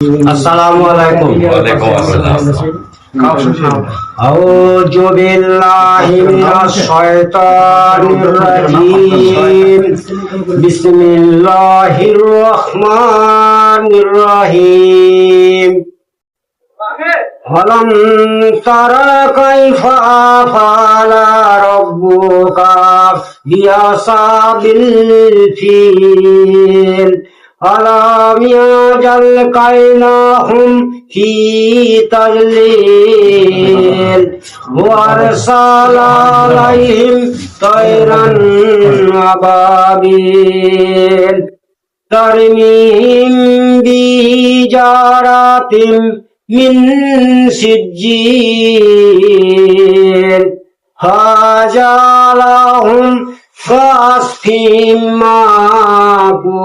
আসসালামু আলাইকুম ওয়ালাইকুম আসসালাম أعوذ بالله من الشيطان الرجيم بسم الله الرحمن الرحيم ألم تر كيف فعل ربك بأصحاب الفيل ألم يجعل كيدهم في تضليل وأرسل عليهم طيرا أبابيل ترميهم بجارات من سجيل هذا لهم فاسف معقول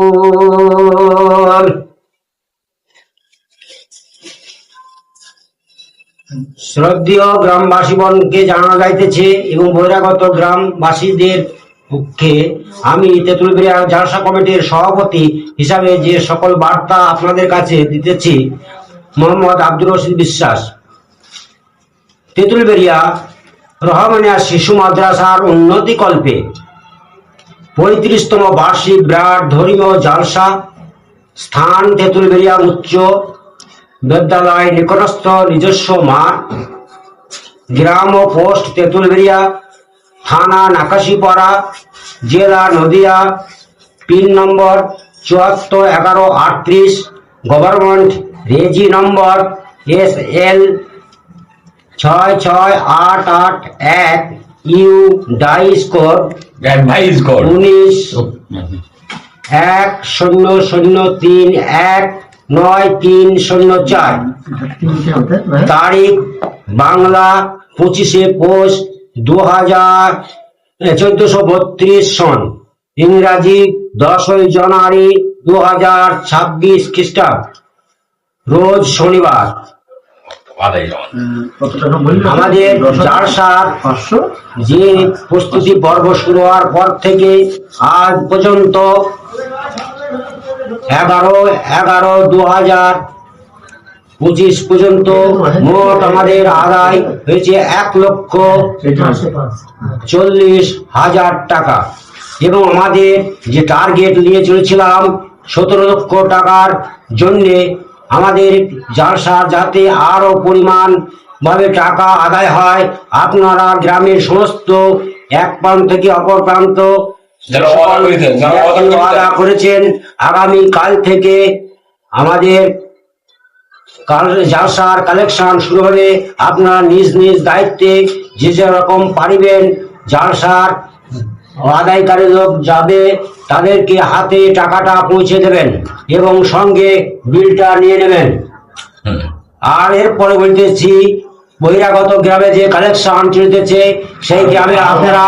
শ্রদ্ধেয় গ্রামবাসীগণকে জানানো যাইতেছে এবং বহিরাগত গ্রামবাসীদের পক্ষে আমি তেঁতুলবেড়িয়া জালসা কমিটির সভাপতি হিসাবে যে সকল বার্তা আপনাদের কাছে দিতেছি মোহাম্মদ আব্দুর রশিদ বিশ্বাস তেঁতুলবেড়িয়া রহমানিয়া শিশু মাদ্রাসার উন্নতি কল্পে পঁয়ত্রিশতম বার্ষিক বিরাট ধর্মীয় জালসা স্থান তেঁতুলবেড়িয়া উচ্চ বিদ্যালয় নিকটস্থ নিজস্ব মাঠ। গ্রাম ও পোস্ট তেঁতুলবেড়িয়া থানা নাকাশিপাড়া জেলা নদিয়া, পিন নম্বর চুয়াত্তর এগারো আটত্রিশ, গভর্নমেন্ট রেজি নম্বর এস এল ছয় ছয় আট আট এক। ইউ ডাইস কোড অ্যাডভাইস কর উনিশ এক শূন্য শূন্য তিন এক নয় তিন শূন্য চার। তারিখ বাংলা পঁচিশে পৌষ দু হাজার চোদ্দশো বত্রিশ সন। ইংরাজি দশই জানুয়ারি দু হাজার ছাব্বিশ খ্রিস্টাব্দ। রোজ শনিবার। আমাদের। জালসার যে প্রস্তুতি পর্ব শুরু হওয়ার পর থেকে আজ পর্যন্ত এগারো এগারো দু হাজার পঁচিশ পর্যন্ত মোট আমাদের আদায় হয়েছে এক লক্ষ চল্লিশ হাজার টাকা। এবং আমাদের যে টার্গেট নিয়ে চলেছিলাম সতেরো লক্ষ টাকার জন্যে আমাদের জালসা যাতে আরও পরিমাণ ভাবে টাকা আদায় হয় আপনারা গ্রামের সমস্ত এক প্রান্ত থেকে অপর প্রান্ত করেছেন, আগামী কাল থেকে আমাদের জালসার কালেকশন শুরু হবে আপনারা নিজ নিজ দায়িত্বে যে যে রকম পারিবেন জালসার আদায়কারী লোক যাবে তাদেরকে হাতে টাকাটা পৌঁছে দেবেন এবং সঙ্গে বিলটা নিয়ে নেবেন। আর এরপরে বলতেছি বহিরাগত গ্রামে যে কালেকশন চলতেছে সেই গ্রামে আপনারা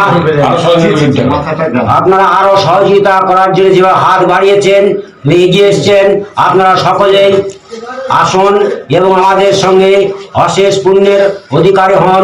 আপনারা আরও সহযোগিতা করার জন্য যেভাবে হাত বাড়িয়েছেন এগিয়ে এসছেন আপনারা সকলেই আসুন এবং আমাদের সঙ্গে অশেষ পুণ্যের অধিকারী হন।